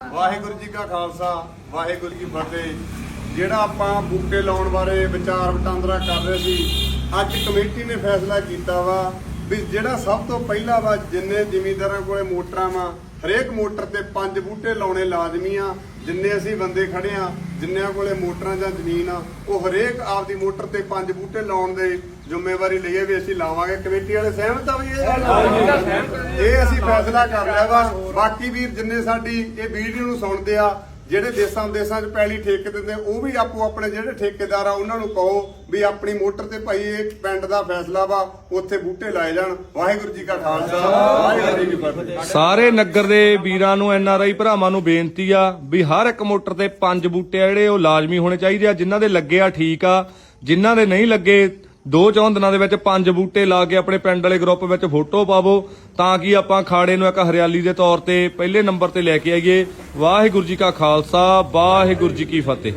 ਵਾਹਿਗੁਰੂ ਜੀ ਕਾ ਖਾਲਸਾ, ਵਾਹਿਗੁਰੂ ਜੀ ਫਤਿਹ। ਜਿਹੜਾ ਆਪਾਂ ਬੂਟੇ ਲਾਉਣ ਬਾਰੇ ਵਿਚਾਰ ਵਟਾਂਦਰਾ ਕਰ ਰਹੇ ਸੀ, ਅੱਜ ਕਮੇਟੀ ਨੇ ਫੈਸਲਾ ਕੀਤਾ ਵਾ ਵੀ ਜਿਹੜਾ ਸਭ ਤੋਂ ਪਹਿਲਾਂ ਵਾ ਜਿੰਨੇ ਜ਼ਿਮੀਂਦਾਰਾਂ ਕੋਲੇ ਮੋਟਰਾਂ ਵਾ ਹਰੇਕ ਮੋਟਰ ਤੇ ਪੰਜ ਬੂਟੇ ਲਾਉਣੇ ਲਾਜ਼ਮੀ ਆ ਜਿੰਨੇ ਅਸੀਂ ਬੰਦੇ ਖੜੇ ਆ ਜਿੰਨਿਆਂ ਕੋਲੇ ਮੋਟਰਾਂ ਜਾਂ ਜ਼ਮੀਨ ਆ ਉਹ ਹਰੇਕ ਆਪਦੀ ਮੋਟਰ ਤੇ ਪੰਜ ਬੂਟੇ ਲਾਉਣ ਦੇ ਜ਼ਿੰਮੇਵਾਰੀ ਲਈਏ ਵੀ ਅਸੀਂ ਲਾਵਾਂਗੇ। ਕਮੇਟੀ ਵਾਲੇ ਸਹਿਮਤ ਆ ਵੀ ਇਹ? ਇਹ ਅਸੀਂ ਫੈਸਲਾ ਕਰ ਲਿਆ ਵਾ। ਬਾਕੀ ਵੀਰ ਜਿੰਨੇ ਸਾਡੀ ਇਹ ਵੀਡੀਓ ਨੂੰ ਸੁਣਦੇ ਆ ਜਿਹੜੇ ਦੇਸਾਂ ਦੇਸਾਂ 'ਚ ਪੈਲੀ ਠੇਕੇ ਦਿੰਦੇ, ਉਹ ਵੀ ਆਪੋ ਆਪਣੇ ਜਿਹੜੇ ਠੇਕੇਦਾਰ ਆ, ਉਹਨਾਂ ਨੂੰ ਕਹੋ ਵੀ ਆਪਣੀ ਮੋਟਰ ਤੇ ਭਾਈ ਇਹ ਪਿੰਡ ਦਾ ਫੈਸਲਾ ਵਾ, ਉੱਥੇ ਬੂਟੇ ਲਾਏ ਜਾਣ। ਵਾਹਿਗੁਰੂ ਜੀ ਕਾ ਖਾਲਸਾ। ਵਾਹਿਗੁਰੂ ਜੀ ਕੀ ਫਤਿਹ। ਸਾਰੇ ਨਗਰ ਦੇ ਵੀਰਾਂ ਨੂੰ, ਐਨ ਆਰ ਆਈ ਭਰਾਵਾਂ ਨੂੰ ਬੇਨਤੀ ਆ ਵੀ ਹਰ ਇੱਕ ਮੋਟਰ ਤੇ ਪੰਜ ਬੂਟੇ ਆ ਜਿਹੜੇ, ਉਹ ਲਾਜ਼ਮੀ ਹੋਣੇ ਚਾਹੀਦੇ ਆ। ਜਿਨ੍ਹਾਂ ਦੇ ਲੱਗੇ ਆ ਠੀਕ ਆ, ਜਿਨ੍ਹਾਂ ਦੇ ਨਹੀਂ ਲੱਗੇ ਦੋ ਚੌਂ ਦਿਨਾਂ ਦੇ ਵਿੱਚ ਪੰਜ ਬੂਟੇ ਲਾ ਕੇ ਆਪਣੇ ਪਿੰਡ ਵਾਲੇ ਗਰੁੱਪ ਵਿੱਚ ਫੋਟੋ ਪਾਵੋ, ਤਾਂ ਕਿ ਆਪਾਂ ਖਾੜੇ ਨੂੰ ਇੱਕ ਹਰਿਆਲੀ ਦੇ ਤੌਰ ਤੇ ਪਹਿਲੇ ਨੰਬਰ ਤੇ ਲੈ ਕੇ ਆਈਏ। ਵਾਹਿਗੁਰੂ ਜੀ ਕਾ ਖਾਲਸਾ, ਵਾਹਿਗੁਰੂ ਜੀ ਕੀ ਫਤਿਹ।